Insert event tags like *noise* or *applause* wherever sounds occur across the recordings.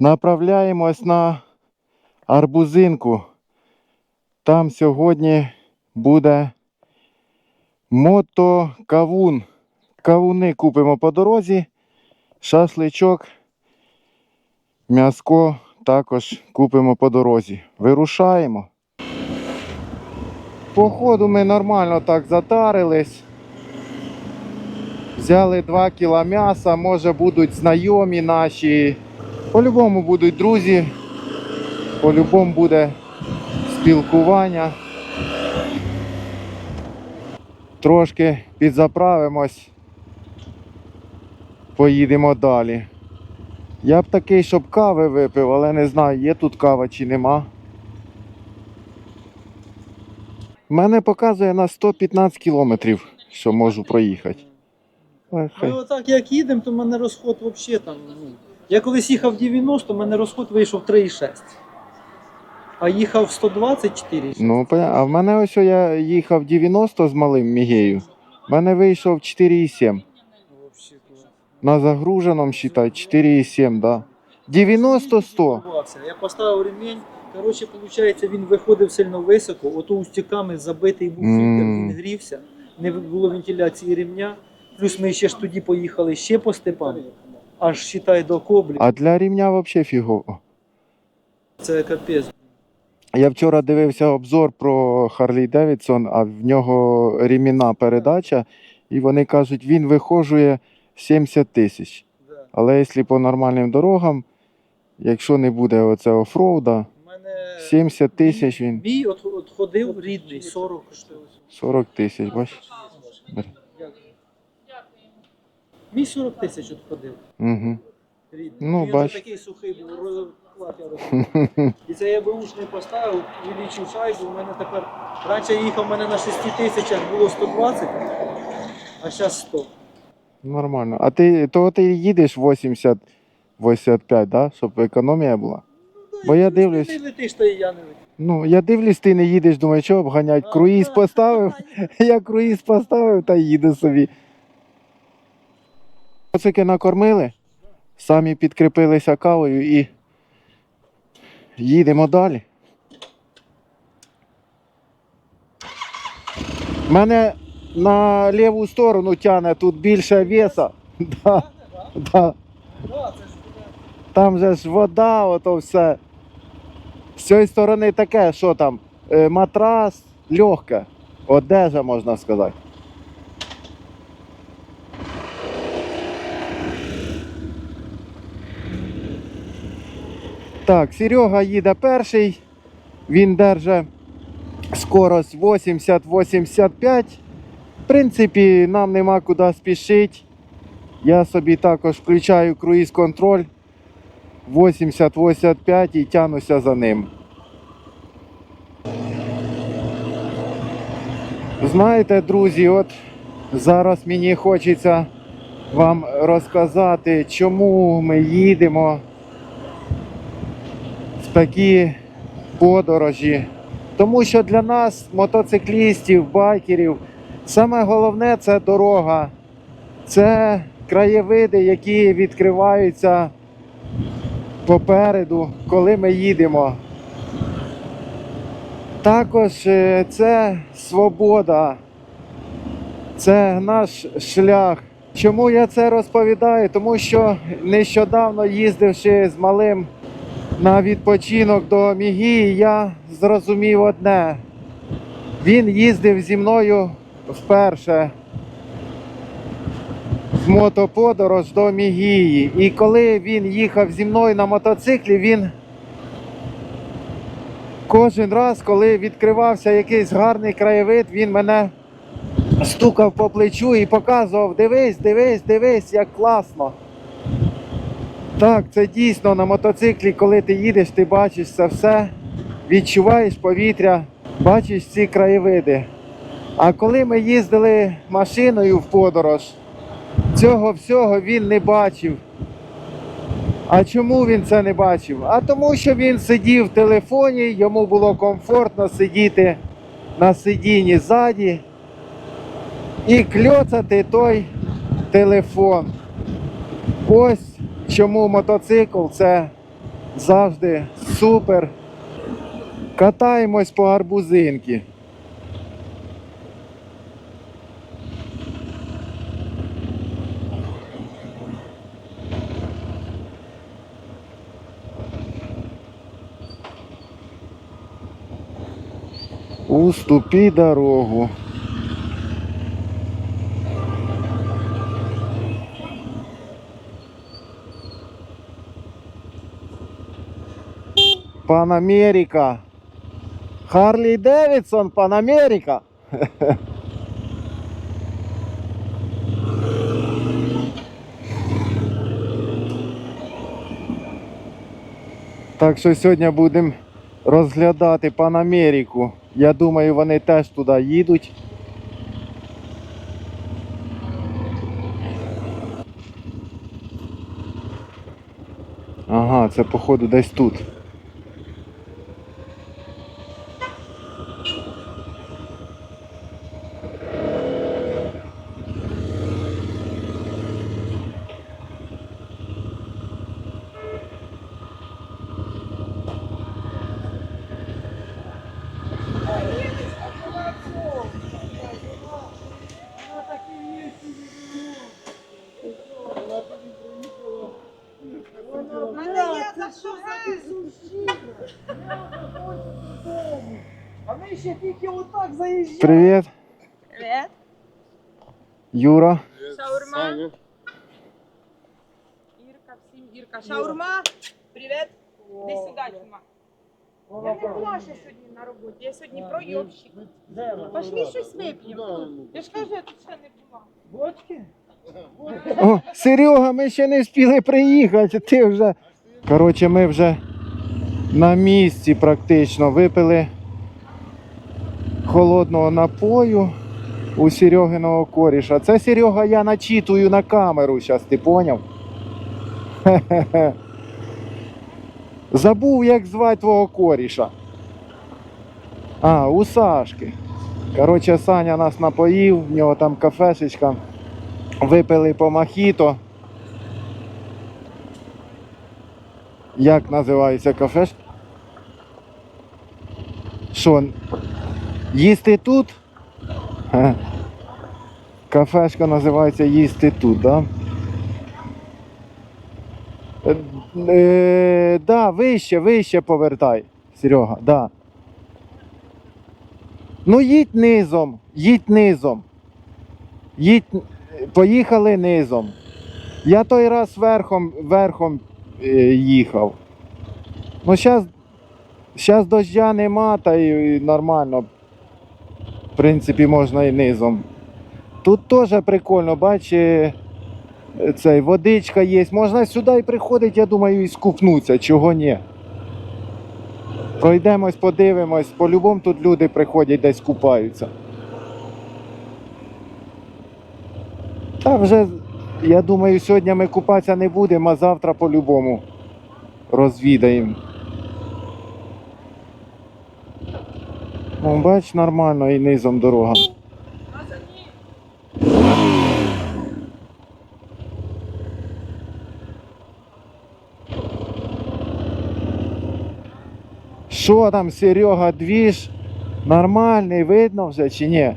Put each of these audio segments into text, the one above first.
Направляємось на Арбузинку. Там сьогодні буде мотокавун. Кавуни купимо по дорозі, шашличок, м'яско також купимо по дорозі. Вирушаємо. Походу ми нормально так затарились. Взяли 2 кіла м'яса, може будуть знайомі наші. По-любому будуть друзі. По-любому буде спілкування. Трошки підзаправимось. Поїдемо далі. Я б такий, щоб кави випив, але не знаю, є тут кава чи нема. Мене показує на 115 кілометрів, що можу проїхати. Ми отак як їдемо, то в мене розход взагалі там. Я колись їхав 90, в мене розход вийшов 3,6. А їхав 124. Ну, а в мене ось я їхав 90 з малим Мігею. В мене вийшов 4,7. На загруженому, считай, 4,7, да. 90-100. Бався. Я поставив ремінь. Коротше, виходить, він виходив сильно високо, ото устіками забитий був фільтр, він грівся, не було вентиляції ремня. Плюс ми ще ж тоді поїхали ще по степам, аж считай до коблі. А для рівня взагалі фігово. Це капець. Я вчора дивився обзор про Harley Davidson, а в нього рімінна передача, і вони кажуть, він вихожує 70 тисяч. Але якщо по нормальним дорогам, якщо не буде оце офроуда, 70 тисяч він Мій от, от ходив рідний 40 коштує. 40 тисяч, бачиш? Мій 40 тисяч от ходив. Угу. Рідний. Ну, Він бач. такий сухий був, розклад я розумію. І це я бушний поставив, вилічив шайбу, у мене тепер. Раніше їхав, у мене на 6 тисячах було 120, а зараз 100. Нормально. А ти то ти їдеш 80 85, да? щоб економія була? Бо я дивлюсь- Ти не летиш, то і я не летю. Ну, я дивлюсь, ти не їдеш, думаю, що обганять. Круїз поставив, *laughs* я круїз поставив та їду собі. Оцики накормили, самі підкріпилися кавою і їдемо далі. Мене на ліву сторону тягне тут більше веса. *laughs* Да, да. Там же ж вода, ото все. З цієї сторони таке, що там, е, матрас легке, одежа, можна сказати. Так, Серега їде перший, він держить скорость 80-85. В принципі, нам нема куди спішити. Я собі також включаю круїз-контроль 80-85 і тянуся за ним. Знаєте, друзі, от зараз мені хочеться вам розказати, чому ми їдемо такі подорожі. Тому що для нас, мотоциклістів, байкерів, саме головне це дорога. Це краєвиди, які відкриваються попереду, коли ми їдемо. Також е, це свобода, це наш шлях. Чому я це розповідаю? Тому що нещодавно їздивши з малим на відпочинок до Мігії, я зрозумів одне. Він їздив зі мною вперше в мотоподорож до Мігії. І коли він їхав зі мною на мотоциклі, він кожен раз, коли відкривався якийсь гарний краєвид, він мене стукав по плечу і показував: дивись, дивись, дивись, як класно. Так, це дійсно на мотоциклі, коли ти їдеш, ти бачиш це все, відчуваєш повітря, бачиш ці краєвиди. А коли ми їздили машиною в подорож, цього всього він не бачив. А чому він це не бачив? А тому, що він сидів в телефоні, йому було комфортно сидіти на сидінні ззаді і кльоцати той телефон. Ось чому мотоцикл це завжди супер. Катаємось по арбузинки. Уступи дорогу. Панамерика. Харлі Девідсон, Панамерика. Так що сьогодні будемо розглядати Панамерику. Я думаю, вони теж туди їдуть. Ага, це походу десь тут. А ми ще тільки отак заїжджаємо. Привіт, Привет. Юра. Шаурма. Ирка, всім Ирка. Шаурма. Привет. Сюди, Тіма. Я не була ще сьогодні на роботі. Я сьогодні пройобщик. Пошли щось вип'ємо. Я ж кажу, я тут ще не була. Бочки? О, Серега, ми ще не встигли приїхати, ти вже. Коротше, ми вже на місці практично випили холодного напою у Серегиного коріша. Це Серега я начитую на камеру зараз, ти поняв? Хе-хе-хе. *laughs* Забув, як звати твого коріша. А, у Сашки. Коротше, Саня нас напоїв, в нього там кафешечка. Випили по мохіто. Як називається кафеш? Що? Їсти тут? Кафешка називається їсти тут, да? Е, е, да, вище, вище повертай, Серега, да. Ну їдь низом, їдь низом. Їдь, поїхали низом. Я той раз верхом, верхом їхав. Ну, зараз зараз дождя нема, та і нормально. В принципі, можна і низом. Тут теж прикольно, бач, е, водичка є. Можна сюди і приходити, я думаю, і скупнуться, чого ні. Пройдемось, подивимось. По-любому тут люди приходять десь купаються. Та вже, я думаю, сьогодні ми купатися не будемо, а завтра по-любому розвідаємо. Ну, бач, нормально і низом дорога. Що там, Серега, двіж? Нормальний, видно вже чи ні?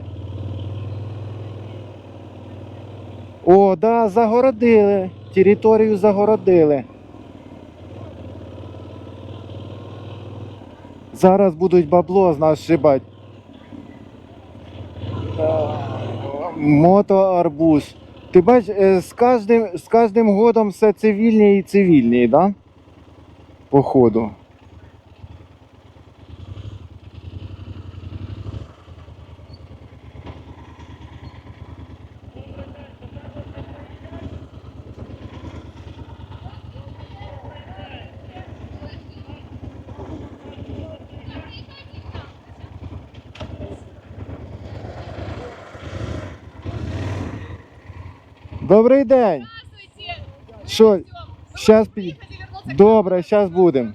О, да, загородили. Територію загородили. Зараз будуть бабло з нас шибать. Мотоарбуз. Ти бач, е, з кожним, з кожним годом все цивільні і цивільні, да? Походу. Добрий день. Що? Щас пі... Добре, зараз будемо.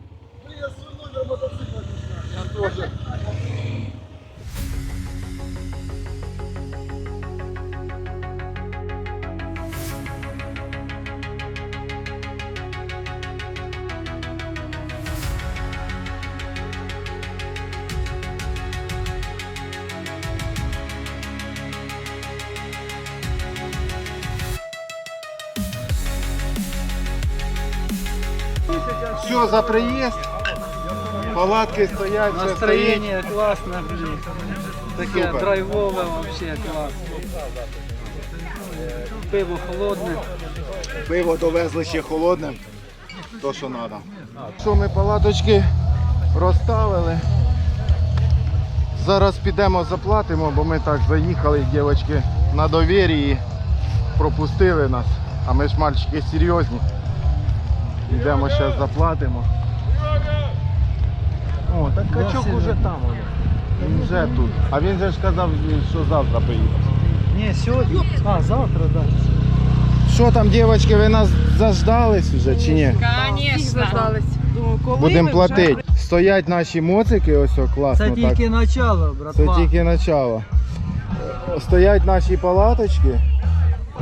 Все, за приїзд. Палатки стоять, все стоїть. Класне, блін. Таке Супер. драйвове вообще клас. Пиво холодне. Пиво довезли ще холодне. То, що треба. Що ми палаточки розставили. Зараз підемо заплатимо, бо ми так заїхали, дівчатки, на довірі і пропустили нас. А ми ж мальчики серйозні. Йдемо зараз заплатимо. О, так качок уже там. Він вже тут. А він же ж казав, що завтра поїде. Ні, сьогодні. А, завтра, так. Що там, дівчатки, ви нас заждались вже чи ні? Конечно. Думаю, Будемо платити. Стоять наші моцики, ось о, класно Це так. тільки начало, Це братва. тільки начало. Стоять наші палаточки.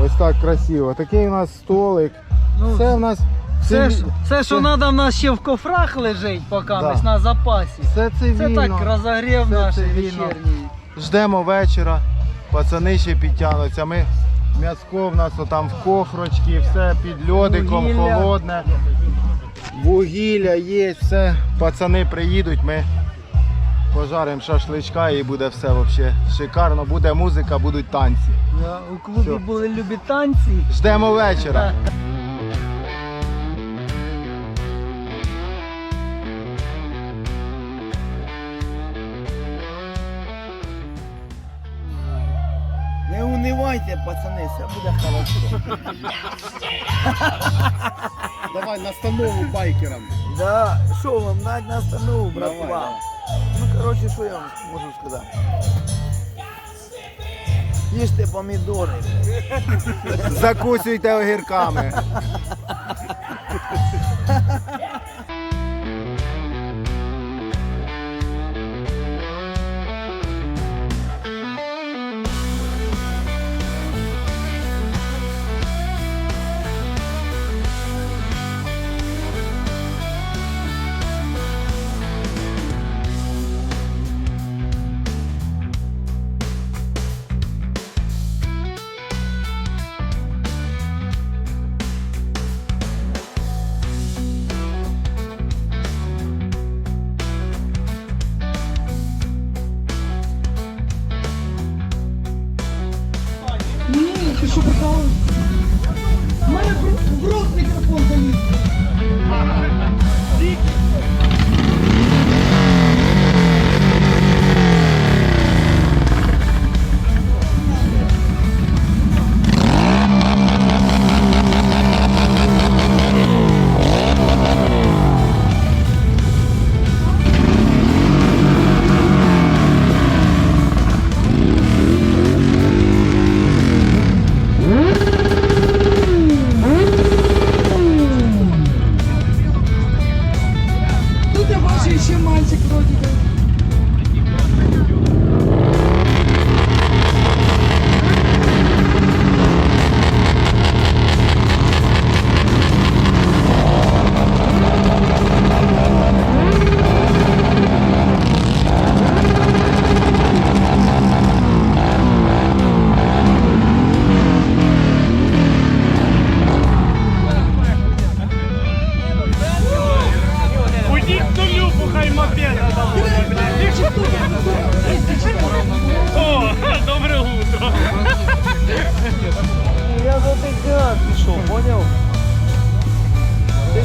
Ось так красиво. Такий у нас столик. Ну, Все в нас Все, циві- все, що треба, в нас ще в кофрах лежить, поки Да. ми на запасі. все Це цивільно. так розогрів Все наш цивільно. вечірній. Ждемо вечора. Пацани ще підтягнуться. Ми м'яско в нас отам в кофрочці, все під льодиком, Вугілля. холодне. Вугілля є, все. Пацани приїдуть, ми пожаримо шашличка і буде все взагалі шикарно. Буде музика, будуть танці. Да, У клубі Всьо. були любі танці. Ждемо вечора. Не унивайте, пацани, все буде хорошо. Давай настанову байкерам. Да, що вам, навіть настанову, братва. Давай, Ну, коротше, що я вам можу сказати? Їжте помідори. Закусуйте огірками. *laughs*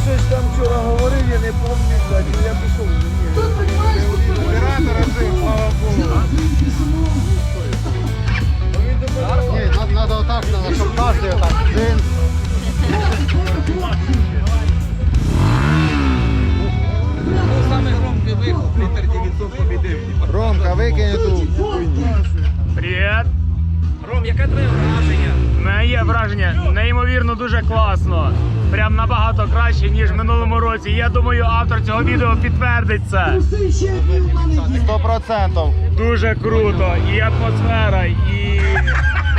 щось там вчора говорив, я не пам'ятаю, ну я пішов. Оператора жив, слава Богу. Ні, треба отак, щоб кожен отак. Один. Ромка, викинь ту. Привіт. Ром, яке твоє враження? Мене є враження, неймовірно дуже класно. Прям набагато краще, ніж в минулому році. Я думаю, автор цього відео підтвердить це. Сто процентів. Дуже круто. І атмосфера, і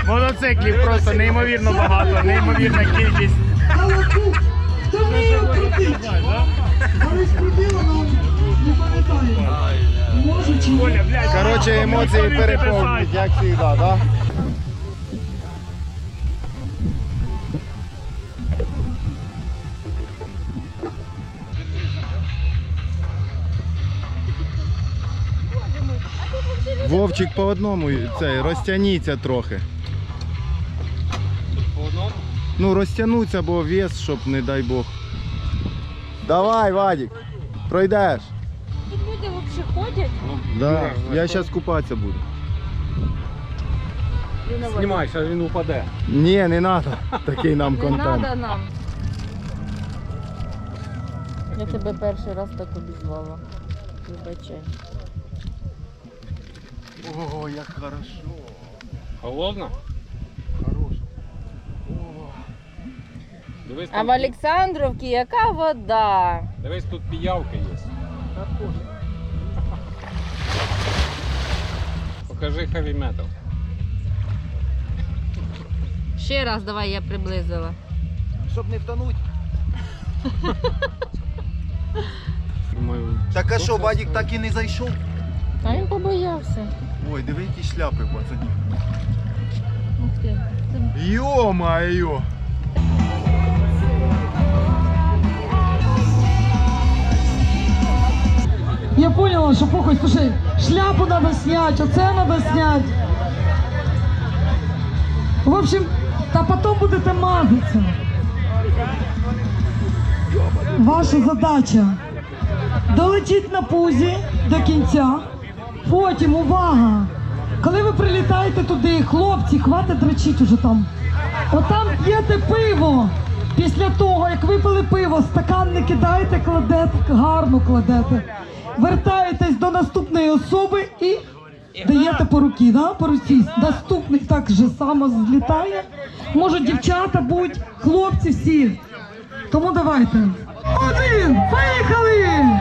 мотоциклів просто неймовірно багато, неймовірна кількість. Але тут, хто не пам'ятаю. Блядь, Коротше, емоції переповнюють, як завжди, так? Да? Вовчик по одному цей, розтягніться трохи. По одному? Ну, розтягнуться, бо вес, щоб не дай Бог. Давай, Вадик, пройдеш. Тут люди взагалі ходять. Да. Я зараз купатися буду. Знімай, зараз він упаде. Ні, не треба. Такий нам Не контент. треба нам. Я тебе перший раз так обізвала. Вибачай. О, як хорошо. Холодно? Хорошо. Дивись, А в Олександровці яка вода? дивись, тут піявка є. Покажи heavy metal. Ще раз давай я приблизила. Щоб не втонуть. Думаю, Так а що що, Вадик так і не зайшов? А він побоявся. Ой, диви, які шляпи, пацані. Ух ти. Йо-моє! Я поняла, что похуй, слушай, шляпу надо снять, оце надо снять. В общем, та потом будете мазаться. Ваша задача долетіть на пузі до кінця. Потім увага! Коли ви прилітаєте туди, хлопці, хватить дрочить уже там. Отам п'єте пиво. Після того, як випили пиво, стакан не кидаєте, кладете, гарно кладете. Вертаєтесь до наступної особи і даєте по руці, да? по руці. Наступний так же само злітає. Можуть дівчата бути, хлопці всі. Тому давайте. Один! Поїхали!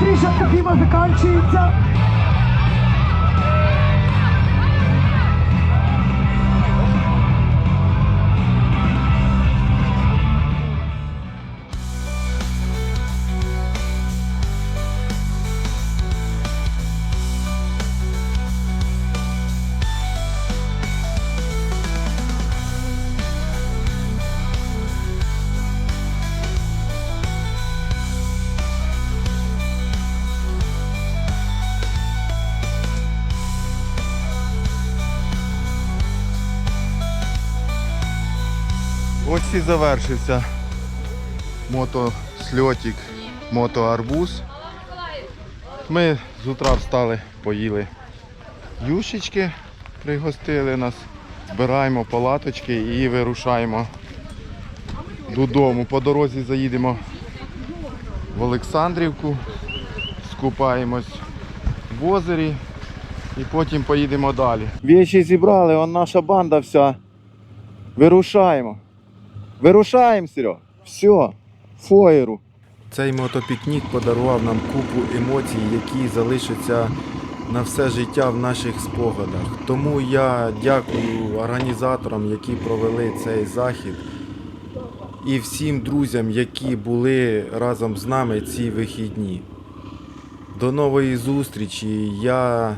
Бис- Бистріше це пиво і завершився мотосльотик, мотоарбуз. Ми з утра встали, поїли юшечки, пригостили нас, збираємо палаточки і вирушаємо додому. По дорозі заїдемо в Олександрівку, скупаємось в озері і потім поїдемо далі. Віші зібрали, он наша банда вся. Вирушаємо. Вирушаємо, Серег. Все, фоєру. Цей мотопікнік подарував нам купу емоцій, які залишаться на все життя в наших спогадах. Тому я дякую організаторам, які провели цей захід, і всім друзям, які були разом з нами ці вихідні. До нової зустрічі. Я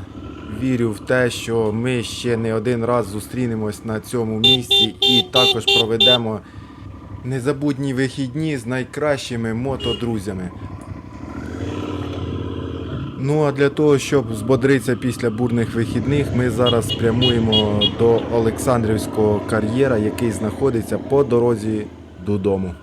вірю в те, що ми ще не один раз зустрінемось на цьому місці і також проведемо незабутні вихідні з найкращими мотодрузями. Ну а для того, щоб збодритися після бурних вихідних, ми зараз прямуємо до Олександрівського кар'єра, який знаходиться по дорозі додому.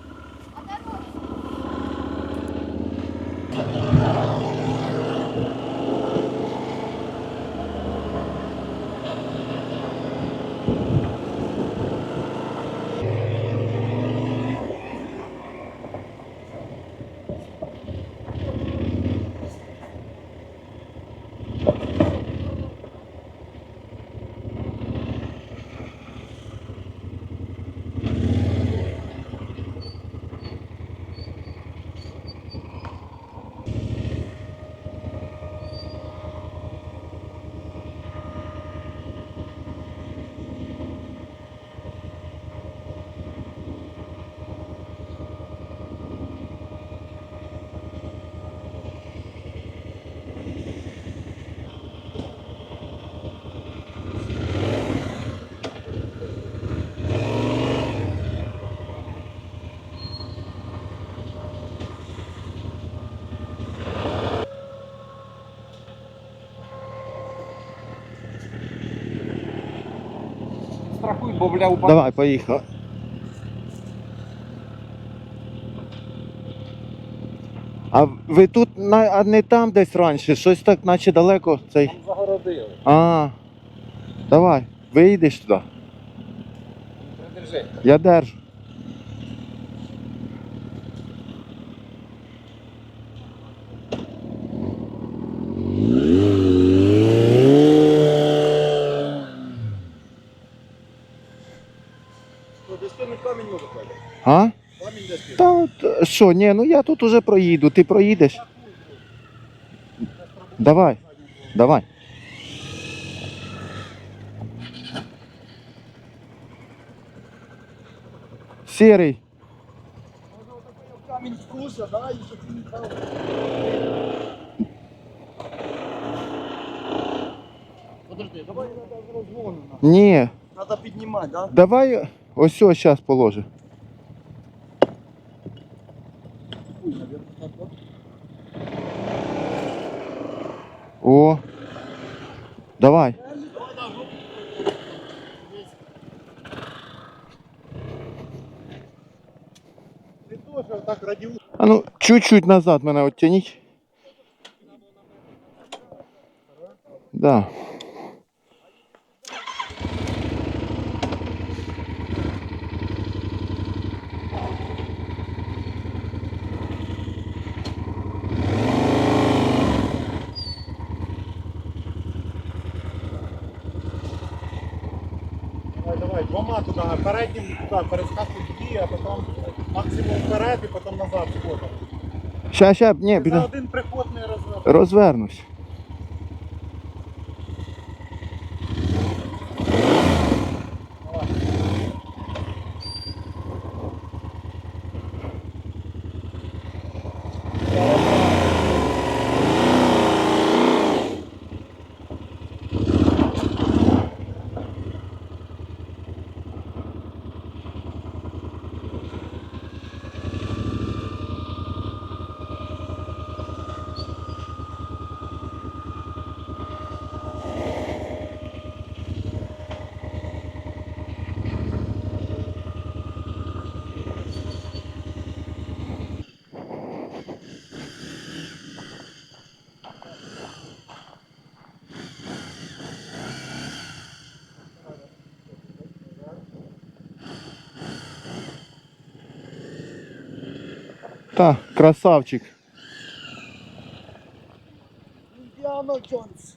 Бля упав. Давай, поїхали. А ви тут а не там десь раніше, щось так, наче далеко цей. Загородили. А, давай, вийдеш туди. Придержи. Я держу. А? Та от е, що, ні, ну я тут уже проїду, ти проїдеш. Давай, давай. Сірий. Камінь вкуса, да, і щоб він. Подожди, давай треба розгону. Ні, Треба піднімати, да? давай ось ось зараз положи. О. Давай. А ну, чуть-чуть назад мене оттяніть. Да. Туди, перескакуй дві, а потім максимум вперед і потім назад сходом. Ща, ща, ні, За один приход не розвернув. Розвернусь. Та, красавчик. Індіано Джонс.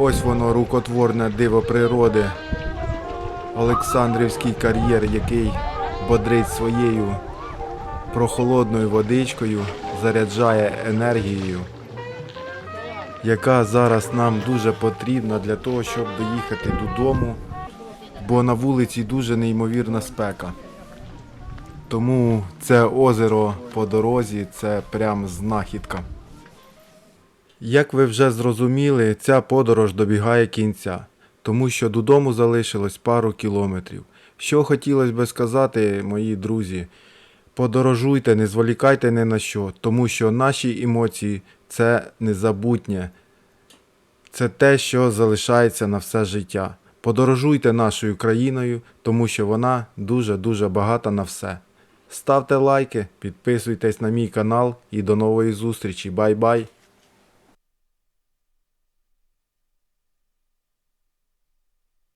Ось воно рукотворне диво природи. Олександрівський кар'єр, який бодрить своєю прохолодною водичкою, заряджає енергією, яка зараз нам дуже потрібна для того, щоб доїхати додому, бо на вулиці дуже неймовірна спека. Тому це озеро по дорозі це прям знахідка. Як ви вже зрозуміли, ця подорож добігає кінця, тому що додому залишилось пару кілометрів. Що хотілося би сказати, мої друзі, подорожуйте, не зволікайте ні на що, тому що наші емоції це незабутнє. Це те, що залишається на все життя. Подорожуйте нашою країною, тому що вона дуже-дуже багата на все. Ставте лайки, підписуйтесь на мій канал і до нової зустрічі. Бай-бай!